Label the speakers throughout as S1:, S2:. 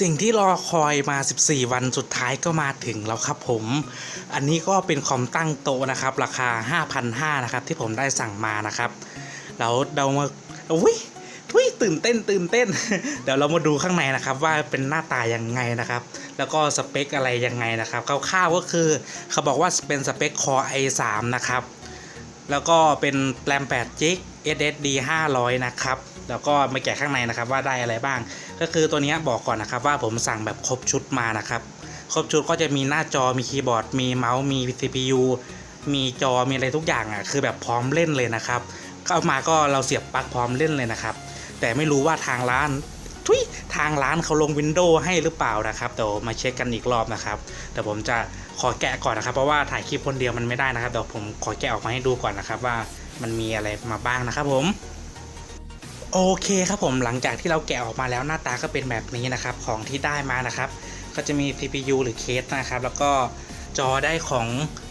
S1: สิ่งที่รอคอยมา 14 วันสุดท้ายก็มาถึงแล้วครับผม อันนี้ก็เป็นคอมตั้งโต๊ะนะครับ ราคา 5,500นะครับ ที่ผมได้สั่งมานะครับแล้วเรามาอุ้ยทุยตื่นเต้นตื่นเต้น เดี๋ยวเรามาดูข้างในนะครับ ว่าเป็นหน้าตายังไงนะครับ แล้วก็สเปคอะไรยังไงนะครับคร่าวๆก็คือเขาบอกว่าเป็นสเปค Core i3 นะครับ แล้วก็เป็นแรม8 g b SSD 500 นะครับ แล้วก็มาแกะข้างในนะครับว่าได้อะไรบ้าง ก็คือตัวนี้บอกก่อนนะครับว่าผมสั่งแบบครบชุดมานะครับ ครบชุดก็จะมีหน้าจอมีคีย์บอร์ด มีเมาส์มี CPU มีจอมีอะไรทุกอย่างอะคือแบบพร้อมเล่นเลยนะครับเข้ามาก็เราเสียบปลั๊กพร้อมเล่นเลยนะครับ แต่ไม่รู้ว่าทางร้านทุยทางร้านเขาลงวินโดว์ให้หรือเปล่านะครับเดี๋ยวมาเช็คกันอีกรอบนะครับแต่ผมจะ ขอแกะก่อนนะครับ เพราะว่าถ่ายคลิปคนเดียวมันไม่ได้นะครับเดี๋ยวผมขอแกะออกมาให้ดูก่อนนะครับว่ามันมีอะไรมาบ้างนะครับผมโอเคครับผมหลังจากที่เราแกะออกมาแล้วหน้าตาก็เป็นแบบนี้นะครับของที่ได้มานะครับ ก็จะมี CPU หรือเคสนะครับ แล้วก็จอได้ของ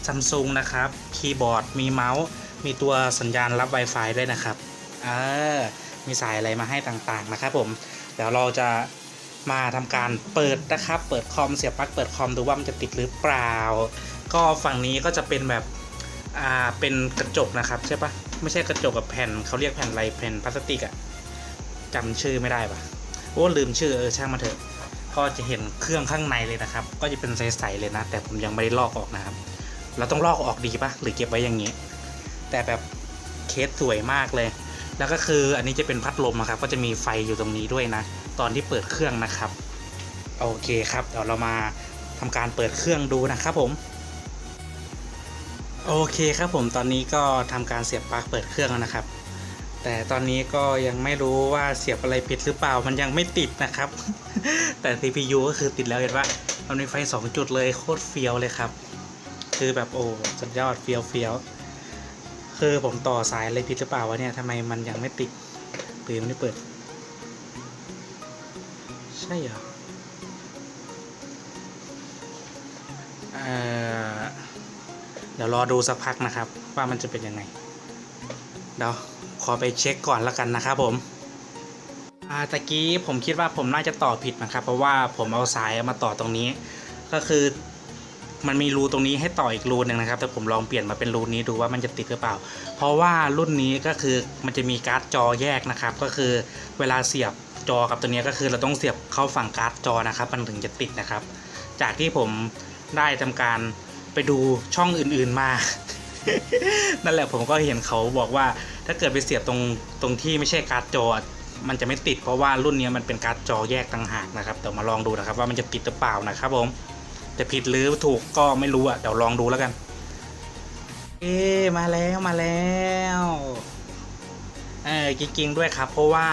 S1: Samsung นะครับคีย์บอร์ดมีเมาส์ มีตัวสัญญาณรับ Wi-Fi ด้วยนะครับเออมีสายอะไรมาให้ต่างๆนะครับผม เดี๋ยวเราจะ มาทำการเปิดนะครับ เปิดคอมเสียบปลั๊กเปิดคอมดูว่ามันจะติดหรือเปล่า ก็ฝั่งนี้ก็จะเป็นแบบอ่าเป็นกระจกนะครับใช่ปะไม่ใช่กระจกกับแผ่นเขาเรียกแผ่นอะไรแผ่นพลาสติกอะจำชื่อไม่ได้ปะโอ้ลืมชื่อเออช่างมาเถอะ ก็จะเห็นเครื่องข้างในเลยนะครับ ก็จะเป็นใสๆเลยนะ แต่ผมยังไม่ได้ลอกออกนะครับ เราต้องลอกออกดีปะหรือเก็บไว้อย่างนี้ แต่แบบเคสสวยมากเลย แล้วก็คืออันนี้จะเป็นพัดลมนะครับ ก็จะมีไฟอยู่ตรงนี้ด้วยนะ ตอนที่เปิดเครื่องนะครับโอเคครับเดี๋ยวเรามาทำการเปิดเครื่องดูนะครับผม โอเคครับผมตอนนี้ก็ทำการเสียบปลั๊กเปิดเครื่องแล้วนะครับ แต่ตอนนี้ก็ยังไม่รู้ว่าเสียบอะไรผิดหรือเปล่ามันยังไม่ติดนะครับ แต่ CPU ก็คือติดแล้วเห็นว่ามันมีไฟ 2 จุดเลยโคตรเฟี้ยวเลยครับ คือแบบโอ้สุดยอดเฟี้ยวเฟี้ยวคือผมต่อสายอะไรผิดหรือเปล่าวะเนี่ยทำไมมันยังไม่ติดหรือมันไม่เปิด ช่เหรอเดี๋ยวรอดูสักพักนะครับ ว่ามันจะเป็นยังไง เดี๋ยวขอไปเช็คก่อนแล้วกันนะครับผมตะกี้ผมคิดว่าผมน่าจะต่อผิดนะครับ เพราะว่าผมเอาสายมาต่อตรงนี้ ก็คือมันมีรูตรงนี้ให้ต่ออีกรูหนึ่งนะครับ แต่ผมลองเปลี่ยนมาเป็นรูนี้ดูว่ามันจะติดหรือเปล่า เพราะว่ารุ่นนี้ก็คือมันจะมีการ์ดจอแยกนะครับ ก็คือเวลาเสียบ จอกับตัวนี้ก็คือเราต้องเสียบเข้าฝั่งการ์ดจอนะครับ มันถึงจะติดนะครับ จากที่ผมได้ทำการไปดูช่องอื่นๆมา นั่นแหละผมก็เห็นเขาบอกว่าถ้าเกิดไปเสียบตรงตรงที่ไม่ใช่การ์ดจอ มันจะไม่ติดเพราะว่ารุ่นนี้มันเป็นการ์ดจอแยกต่างหากนะครับเดี๋ยวมาลองดูนะครับ ว่ามันจะติดหรือเปล่านะครับผมจะผิดหรือถูกก็ไม่รู้อะเดี๋ยวลองดูแล้วกัน เอ๊มาแล้วมาแล้ว เออจริงๆด้วยครับ เพราะว่า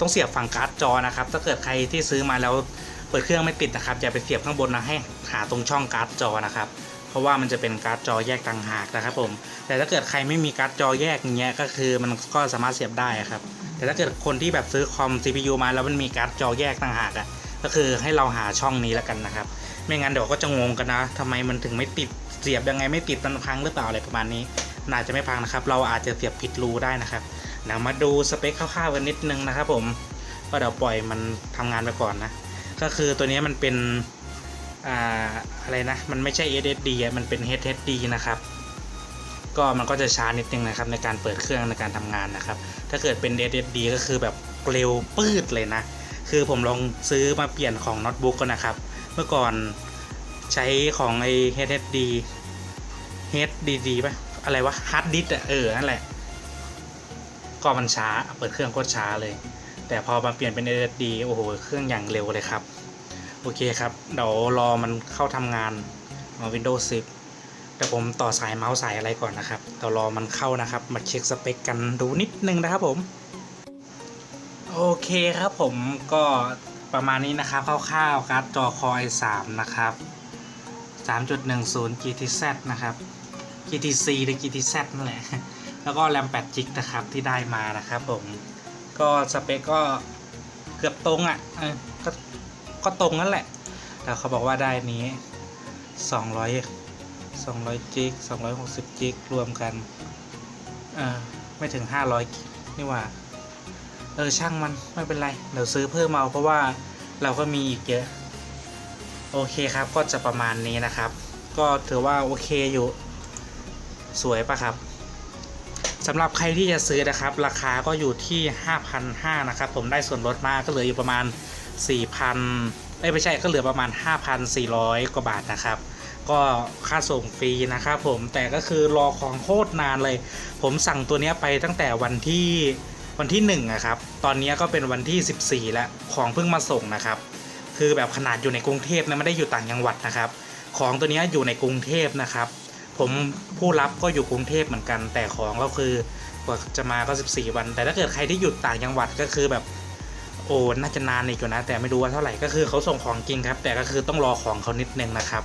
S1: ต้องเสียบฝั่งการ์ดจอนะครับ ถ้าเกิดใครที่ซื้อมาแล้วเปิดเครื่องไม่ติดนะครับอย่าไปเสียบข้างบนนะให้หาตรงช่องการ์ดจอนะครับ เพราะว่ามันจะเป็นการ์ดจอแยกต่างหากนะครับผม แต่ถ้าเกิดใครไม่มีการ์ดจอแยกอย่างเงี้ยก็คือมันก็สามารถเสียบได้ครับ แต่ถ้าเกิดคนที่แบบซื้อคอม CPU มาแล้วมันมีการ์ดจอแยกต่างหากอะ่ะก็คือให้เราหาช่องนี้แล้วกันนะครับ ไม่งั้นเดี๋ยวก็จะงงกันนะทำไมมันถึงไม่ติดเสียบยังไงไม่ติดมันพังหรือเปล่าอะไรประมาณนี้นอาจจะไม่พังนะครับ เราอาจจะเสียบผิดรูได้นะครับ เดี๋ยวมาดูสเปคคร่าวๆกันนิดนึงนะครับผมก็เดี๋ยวปล่อยมันทำงานไปก่อนนะ ก็คือตัวนี้มันเป็นอ่าอะไรนะ มันไม่ใช่ SSD อะมันเป็น HDD นะครับ ก็มันก็จะช้านิดนึงนะครับในการเปิดเครื่องในการทำงานนะครับ ถ้าเกิดเป็น SSD ก็คือแบบเร็วปืดเลยนะ คือผมลองซื้อมาเปลี่ยนของโน้ตบุ๊กก็นะครับ เมื่อก่อนใช้ของไอ้ HDD HDD ป่ะ อะไรวะ Hard Disk อะเออ นั่นแหละ ก็มันช้าเปิดเครื่องโคตรช้าเลย แต่พอมาเปลี่ยนเป็น SSD โอ้โหเครื่องอย่างเร็วเลยครับ โอเคครับเดี๋ยวรอมันเข้าทำงานมา Windows 10แต่ผมต่อสายเมาส์สายอะไรก่อนนะครับเดี๋ยวรอมันเข้านะครับ มาเช็คสเปคกันดูนิดนึงนะครับผมโอเคครับผมก็ประมาณนี้นะครับคร่าวๆการ์ดจอ Core i3 นะครับ 3.10 GTZ นะครับ GTC หรือ GTZ นั่นแหละ แล้วก็แรม8 g b นะครับที่ได้มานะครับผมก็สเปคก็เกือบตรงอะก็ก็ตรงนั่นแหละ แต่เขาบอกว่าได้นี้ 200 200จิก260จิกรวมกันเออไม่ถึง 500กิกนี่หว่า เออ ช่างมันไม่เป็นไร เดี๋ยวซื้อเพิ่มเอาเพราะว่าเราก็มีอีกเยอะ โอเคครับก็จะประมาณนี้นะครับ ก็ถือว่าโอเคอยู่ สวยปะครับ สำหรับใครที่จะซื้อนะครับ ราคาก็อยู่ที่ 5,500นะครับ ผมได้ส่วนลดมากก็เหลืออยู่ประมาณ 4,000เอ้ยไม่ใช่ก็เหลือประมาณ 5,400 กว่าบาทนะครับ ก็ค่าส่งฟรีนะครับผมแต่ก็คือรอของโคตรนานเลย ผมสั่งตัวนี้ไปตั้งแต่วันที่วันที่1อะครับ ตอนนี้ก็เป็นวันที่ 14 แล้ว ของเพิ่งมาส่งนะครับ คือแบบขนาดอยู่ในกรุงเทพนะไม่ได้อยู่ต่างจังหวัดนะครับ ของตัวนี้อยู่ในกรุงเทพนะครับ ผมผู้รับก็อยู่กรุงเทพเหมือนกัน แต่ของก็คือกว่าจะมาก็ 14 วัน แต่ถ้าเกิดใครที่อยู่ต่างจังหวัดก็คือแบบโอ้น่าจะนานอีกอยู่นะ แต่ไม่รู้ว่าเท่าไหร่ก็คือเขาส่งของจริงครับ แต่ก็คือต้องรอของเขานิดนึงนะครับ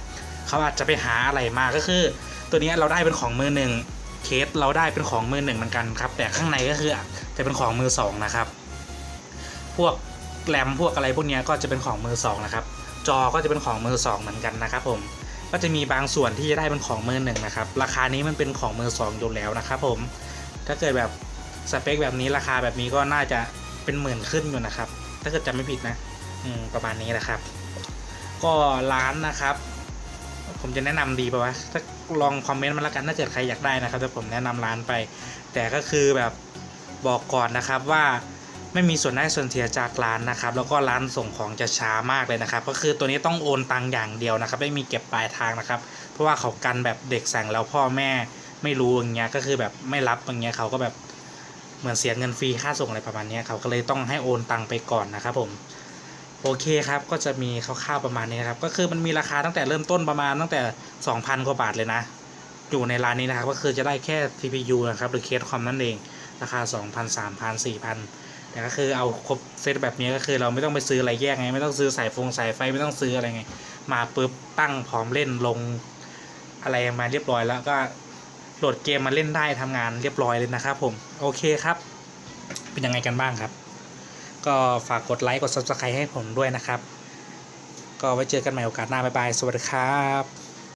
S1: เขาอาจจะไปหาอะไรมาก็คือ ตัวนี้เราได้เป็นของมือหนึ่งเคสเราได้เป็นของมือหนึ่งเหมือนกันครับ แต่ข้างในก็คือจะเป็นของมือสองนะครับ พวกแรมพวกอะไรพวกนี้ก็จะเป็นของมือสองนะครับ จอก็จะเป็นของมือสองเหมือนกันนะครับผม ก็จะมีบางส่วนที่จะได้เป็นของมือหนึ่งนะครับ ราคานี้มันเป็นของมือสองอยู่แล้วนะครับผม ถ้าเกิดแบบสเปคแบบนี้ราคาแบบนี้ก็น่าจะเป็นหมื่นขึ้นอยู่นะครับ ถ้าเกิดจำไม่ผิดนะอืมประมาณนี้แหละครับ ก็ร้านนะครับ ผมจะแนะนำดีป่าวะถ้าลองคอมเมนต์มาแล้วกันถ้าเกิดใครอยากได้นะครับแต่ผมแนะนำร้านไป แต่ก็คือแบบบอกก่อนนะครับว่า ไม่มีส่วนได้ส่วนเสียจากร้านนะครับแล้วก็ร้านส่งของจะช้ามากเลยนะครับ ก็คือตัวนี้ต้องโอนตังค์อย่างเดียวนะครับ ไม่มีเก็บปลายทางนะครับ เพราะว่าเขากันแบบเด็กสั่งแล้วพ่อแม่ไม่รู้อย่างเงี้ยก็คือแบบไม่รับอย่างเงี้ยเขาก็แบบเหมือนเสียเงินฟรีค่าส่งอะไรประมาณนี้เขาก็เลยต้องให้โอนตังค์ไปก่อนนะครับผมโอเคครับก็จะมีคร่าวๆประมาณนี้นะครับ ก็คือมันมีราคาตั้งแต่เริ่มต้นประมาณตั้งแต่ 2,000 กว่าบาทเลยนะ อยู่ในร้านนี้นะครับ ก็คือจะได้แค่ CPU นะครับหรือเคสคอมนั่นเอง ราคา 2,000 3,000 4,000 แต่ก็คือเอาครบเซตแบบนี้ก็คือเราไม่ต้องไปซื้ออะไรแยกไง ไม่ต้องซื้อสายฟงสายไฟไม่ต้องซื้ออะไรไง มาปุ๊บตั้งพร้อมเล่นลงอะไรมาเรียบร้อยแล้วก็โหลดเกมมาเล่นได้ทำงานเรียบร้อยเลยนะครับผมโอเคครับ เป็นยังไงกันบ้างครับ ก็ฝากกดไลค์กด subscribe ให้ผมด้วยนะครับ ก็ไว้เจอกันใหม่โอกาสหน้าบ๊ายบายสวัสดีครับ